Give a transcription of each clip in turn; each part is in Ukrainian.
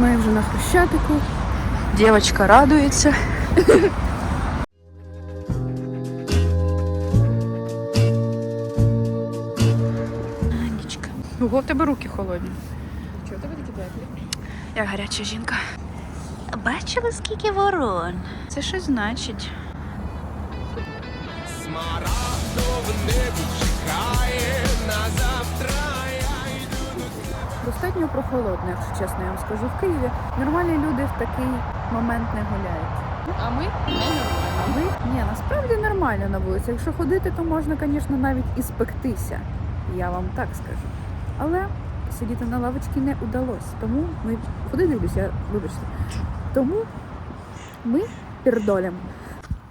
Ми вже на хрещатику. Дівчинка радується. Анічка. Ого, в тебе руки холодні. Чого тебе такі теплі? Я гаряча жінка. Бачила, скільки ворон? Це що значить. Достатньо прохолодно, якщо чесно, я вам скажу. В Києві нормальні люди в такий момент не гуляють. А ми. А ви? Ні, насправді нормально на вулиці. Якщо ходити, то можна, звісно, навіть і спектися. Я вам так скажу. Але сидіти на лавочці не удалось. Тому ми куди дивлюся, вибачте. Тому ми пердолям.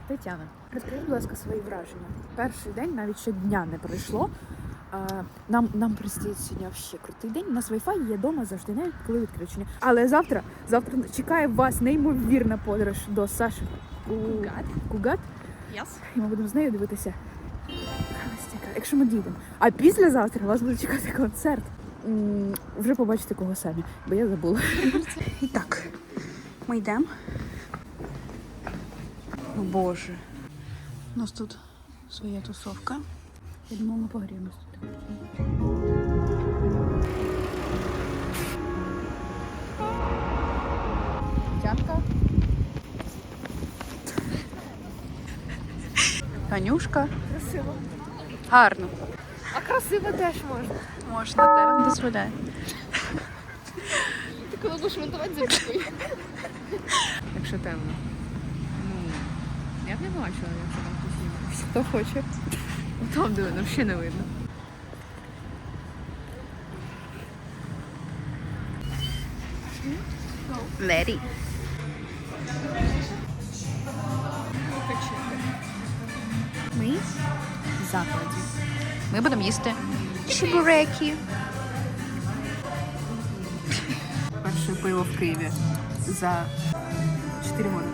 Тетяна, розкажи, будь ласка, свої враження. Перший день навіть ще дня не пройшло. А, нам, нам предстоїть сьогодні ще крутий день. У нас Wi-Fi є вдома завжди, навіть коли відключення. Але завтра, завтра чекає вас неймовірна подорож до Саші Кугат. Кугат. Яс. І ми будемо з нею дивитися якщо ми дійдемо. А післязавтра вас буде чекати концерт. М, Вже побачите кого самі, бо я забула. І так, ми йдемо. О Боже. У нас тут своя тусовка. Я думала, ми погріємось тут. Тянка. Танюшка. Красиво. Гарно. А красиво теж можна. Можна, терен дозволяє. Ти коли будеш монтувати запікуй. Якщо темно. Ну, я б не бачила, якщо там хтось. Хто хоче. Там диви, взагалі не видно. Лері. Ми в закладі. Ми будемо їсти чебуреки. Перше пиво в Києві за 4 роки.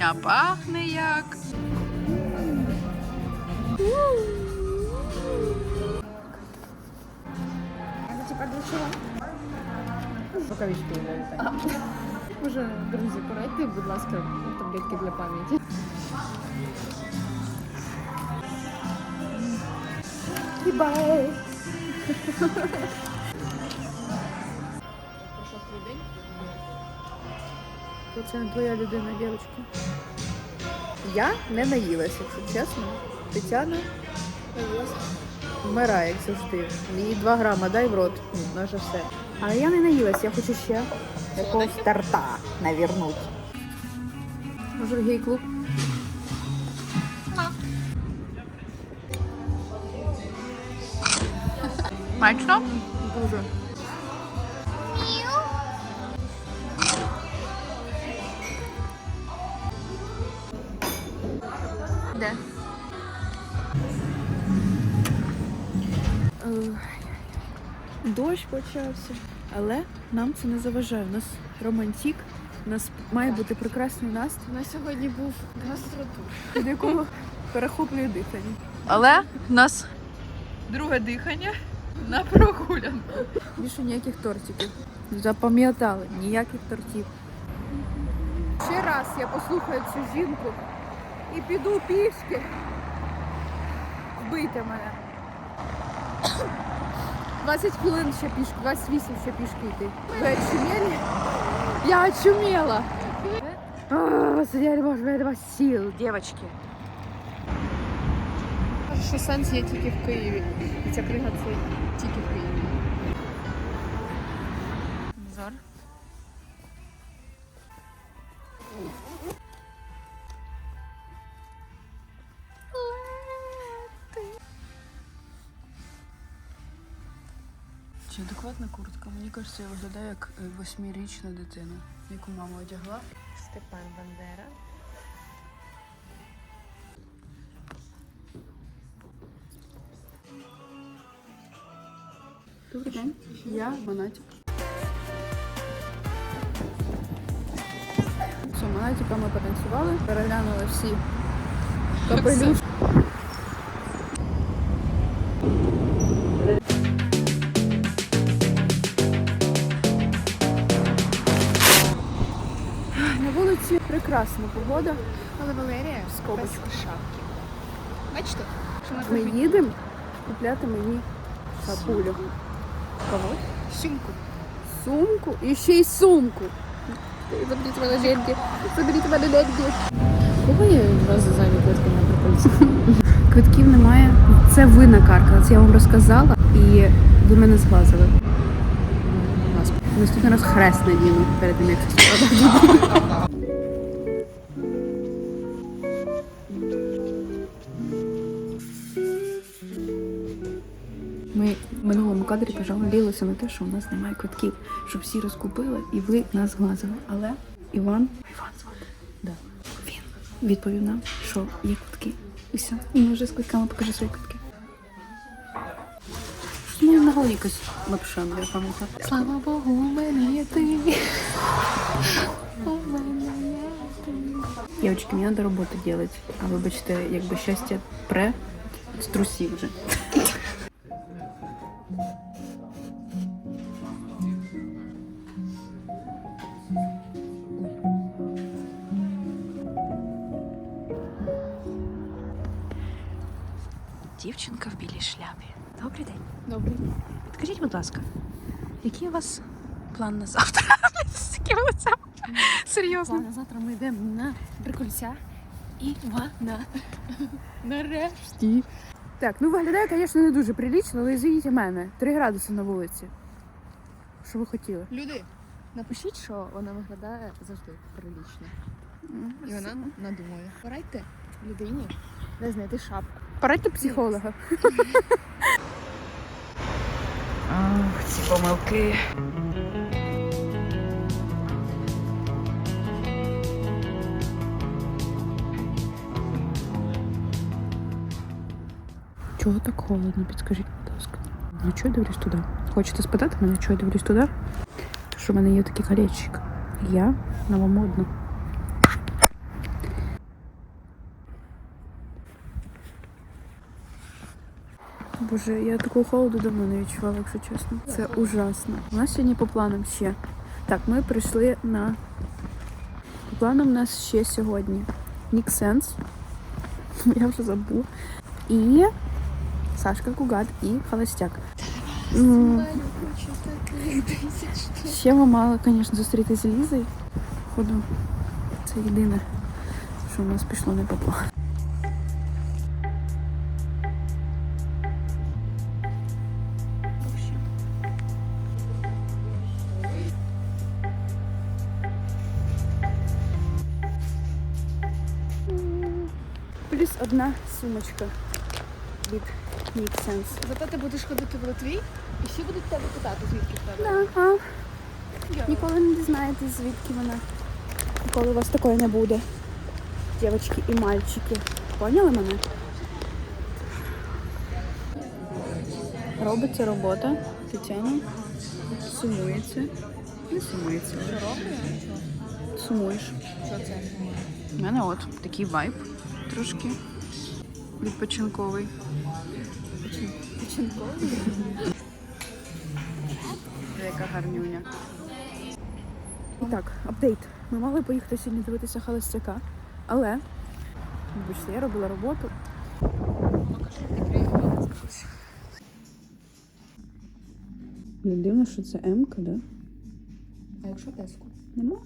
А пахне як. Поки військові Може, друзі, порадьте, будь ласка, таблетки для пам'яті. Бай. Пройшов? Це не твоя людина, дівчинка. Я не наїлася, якщо чесно. Тетяна вмирає, як завжди. Їй 2 грама, дай в рот. Ну, ну, все. Але я не наїлася, я хочу ще якогось торта навернуть. Може, в гей-клуб? Смачно? Дуже. Де? Дощ почався, але нам це не заважає. У нас романтик, у нас має бути прекрасний настрій, У нас сьогодні був гастротур. від якого перехоплює дихання. Але в нас друге дихання на прогулянку. Більше ніяких тортиків. Запам'ятали, ніяких тортів. Ще раз я послухаю цю жінку і піду пішки. Вбийте мене. 20 хвилин ще пішки, 28 ще пішки йти. Ви очумели? Я очумела. А, Господи, я не можу, я не маю сил, девочки. Каже, що сенс є тільки в Києві. І ця книга це тільки в Києві. Мені кажеться, я виглядаю як е, восьмирічна дитина, яку мама одягла. Степан Бандера. Добрий день. Я Монатік. Все, Монатіка ми потанцювали, переглянули всі капелюшки. Прекрасна погода. Але Валерія без шапки. Бачите? Що Ми їдемо купляти мені сапулю. Кого? сумку. Сумку і ще й сумку. Заберіть мене деньги. Заберіть мене деньги. Кого є одразу зайві квитки на прикольці? Квитків немає. Це ви накаркали. Це я вам розказала і ви мене зглазили. Наступний раз хрест надіну перед тим, як щось кадрі пожалілися на те, що у нас немає квитків, щоб всі розкупили і ви нас зглазили. Але Іван, Іван звати, да. він відповів нам, що є квитки. І все. І ми вже з квитками покажи свої квитки. Що в мене на голові якась лапша наверха муха. Слава Богу, у мене є ти. У мене є ти. Дівчатки, мені треба роботу робити. А вибачте, якби щастя пре з трусів вже. Дівчинка в білій шляпі. Добрий день. Добре. Підкажіть, будь ласка, який у вас план на завтра? З таким лицем. Серйозно. Ладно, завтра ми йдемо на прикольця. Івана. Нарешті. Так, ну виглядає, звісно, не дуже прилічно, але звідіть мене. Три градуси на вулиці. Що ви хотіли? Люди, напишіть, що вона виглядає завжди прилічно. І вона надумає. Порадьте людині, де знайти шапку. Порадьте психолога. Ах, ці помилки. Чого так холодно? Підскажіть, будь ласка. Ну чого я дивлюсь туди? Хочете спитати мене, чого я дивлюсь туди? Тому що в мене є такий колечик. Я новомодна. Боже, я такого холоду давно не відчувала, якщо чесно. Це ужасно. У нас сьогодні по планам ще. Так, ми прийшли на. По планам у нас ще сьогодні. Ніксенс. Я вже забула. І Сашка Кугат і Холостяк. Ну, ще ми мали, звісно, зустрітися з Лізою. Походу, це єдине, що в нас пішло не по плану. Сумочка від Ніксенс. Зато ти будеш ходити в Литві, і всі будуть тебе питати, звідки в тебе. Да, а ніколи не дізнаєтесь, звідки вона. Ніколи у вас такої не буде. Дівчатки і мальчики. Поняли мене? Робиться робота. Тетяна сумується. Не сумується. Що роблю? Сумуєш. Що це? У мене от такий вайб трошки відпочинковий. Яка гарнюня. І так, апдейт. Ми мали поїхати сьогодні дивитися холостяка, але вибачте, я робила роботу. Дивно, що це М-ка, да? А якщо еску? Нема?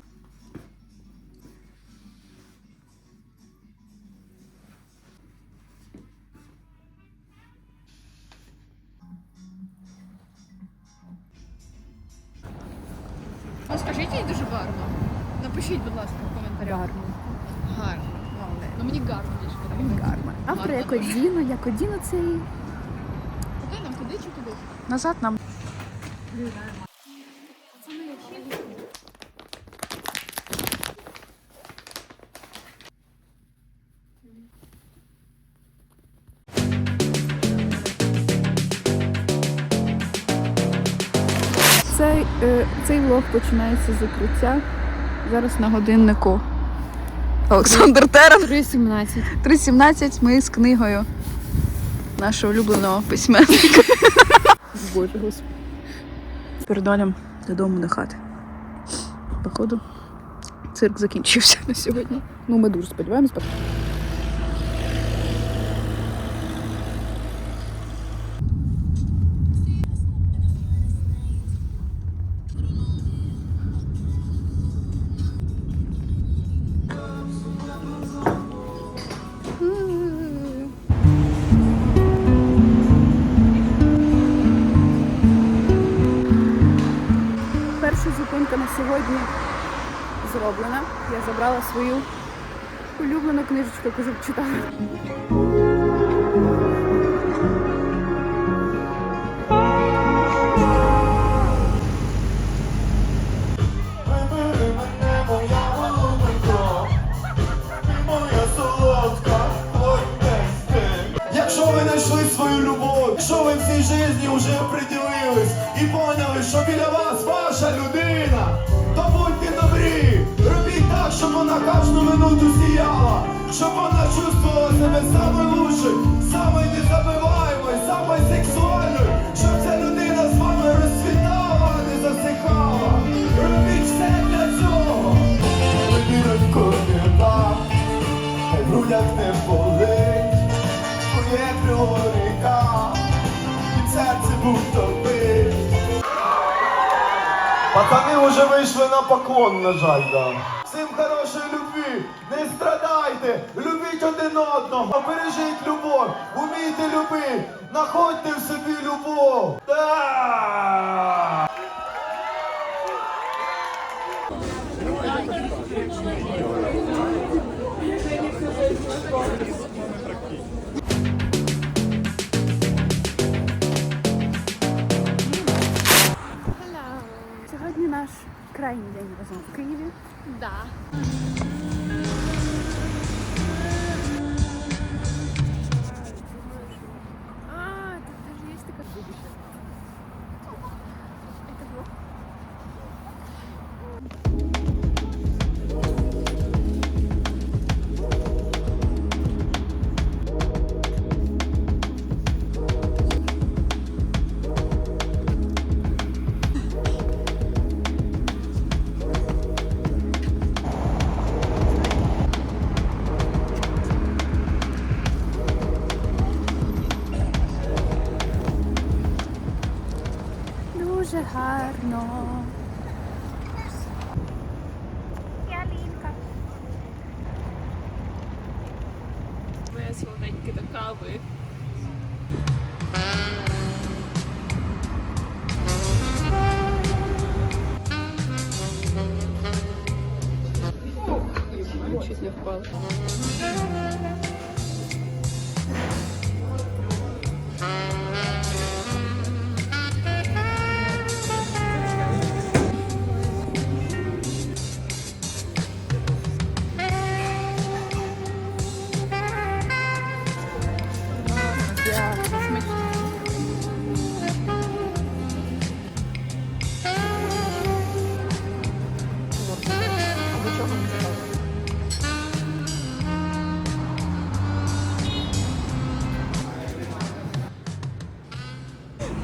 Гарно. Автор як Одіно, як Одіно цей. Куди нам туди чи туди? Назад нам. Цей, е, цей влог починається з закриття. Зараз на годиннику. Олександр Терен. 3.17. 3.17 ми з книгою нашого улюбленого письменника. Боже господи. Передолям додому до хати. Походу, цирк закінчився на сьогодні. Ну, ми дуже сподіваємось. Зроблена. Я забрала свою улюблену книжечку, яку вже читала. Якщо ви знайшли свою любов, якщо ви в цій житті приділились і поняли, що біля вас ваша людина, щоб вона кожну минуту сіяла, щоб вона чувствувала себе самою лучшою, самою незабиваємою, самою сексуальною, щоб ця людина з вами розцвітала, а не засихала. Робіть все для цього. Вибірать коня в грудях не болить, твоє ріка, серце будто бить. Пацани вже вийшли на поклон, на жаль, да. Не страдайте, любіть один одного, бережіть любов, умійте любити, находьте в собі любов. Да! Сьогодні наш крайній день разом в Києві. Да.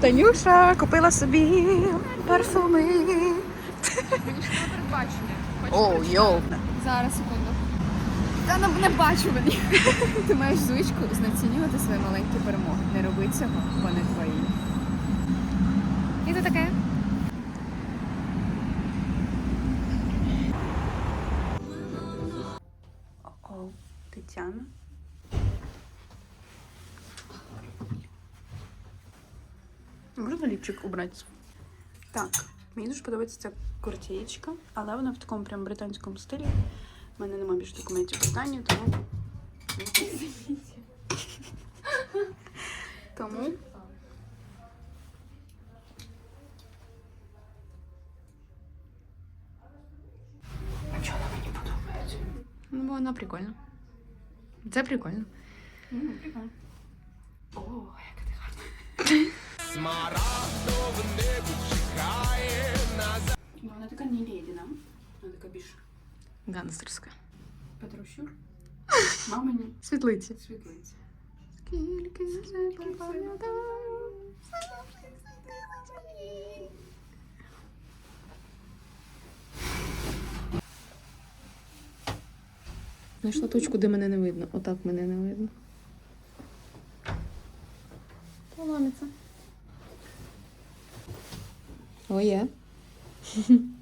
Танюша купила собі парфуми. Передбачення. Оу, йоу. Зараз, секунду. Та не, не бачу мені. Ти маєш звичку знецінювати свої маленькі перемоги. Не роби цього, вони твої. І ти таке? О, Тетяна. Можна ліпчик убрати? Так, мені дуже подобається ця кортієчка, але вона в такому прям британському стилі. У мене немає більше документів питання, тому. Тому. А чого вона мені подобається? Ну, бо вона прикольна. Це прикольно. Ну, прикольно. О. Вона така не ледяна. Вона така більш Гангстерська. Петрощур. Мамині Світлиці. світлиці. Скільки я пам'ятаю. Знайшла точку, де мене не видно. Отак мене не видно. Поламиться. О, є.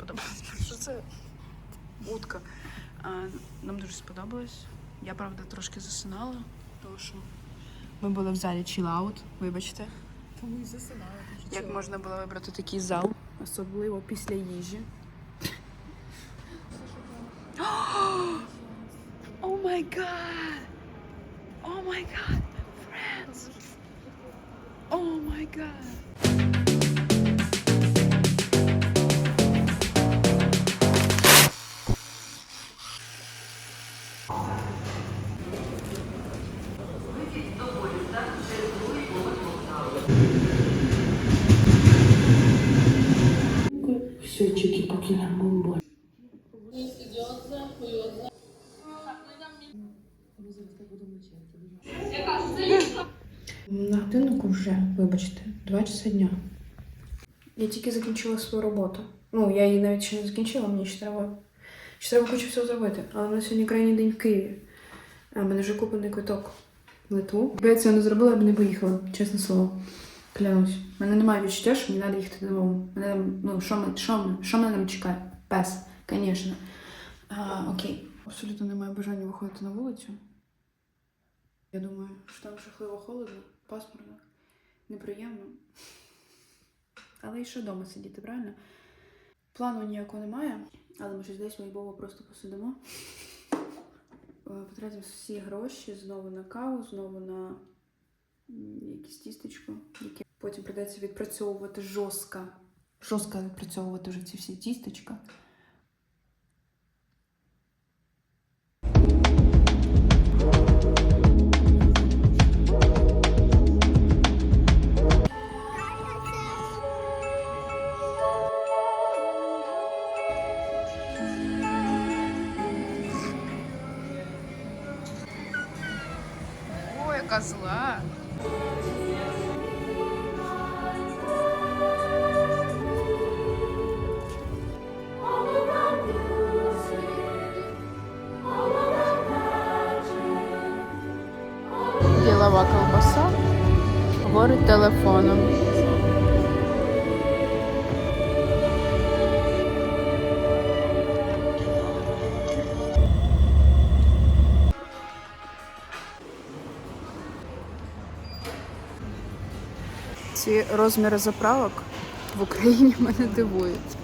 сподобалось. Що це утка. Нам дуже сподобалось. Я, правда, трошки засинала, тому що ми були в залі чілаут, вибачте. Тому і засинала. Як можна було вибрати такий зал? Особливо після їжі. О май гад! О май гад! Friends! О май гад! На годиннику вже, вибачте, два часа дня. Я тільки закінчила свою роботу. Ну, я її навіть ще не закінчила, мені ще треба. Ще треба кучу всього зробити. Але мене сьогодні крайній день в Києві. А мене вже куплений квиток в Литву. Якби я цього не зробила, я б не поїхала, чесне слово. Клянусь. У мене немає відчуття, що мені треба їхати додому. Мене ну, що, ми, що, що мене там чекає? Пес, звісно. Окей. Абсолютно немає бажання виходити на вулицю. Я думаю, що там жахливо холодно, пасмурно, неприємно. Але і що вдома сидіти, правильно? Плану ніякого немає, але ми щось десь вайбово просто посидимо. Е, Потратимо всі гроші знову на каву, знову на якісь тістечко, яке потім придеться відпрацьовувати жорстко. Жорстко відпрацьовувати вже ці всі тістечка. О, Ці розміри заправок в Україні мене дивують.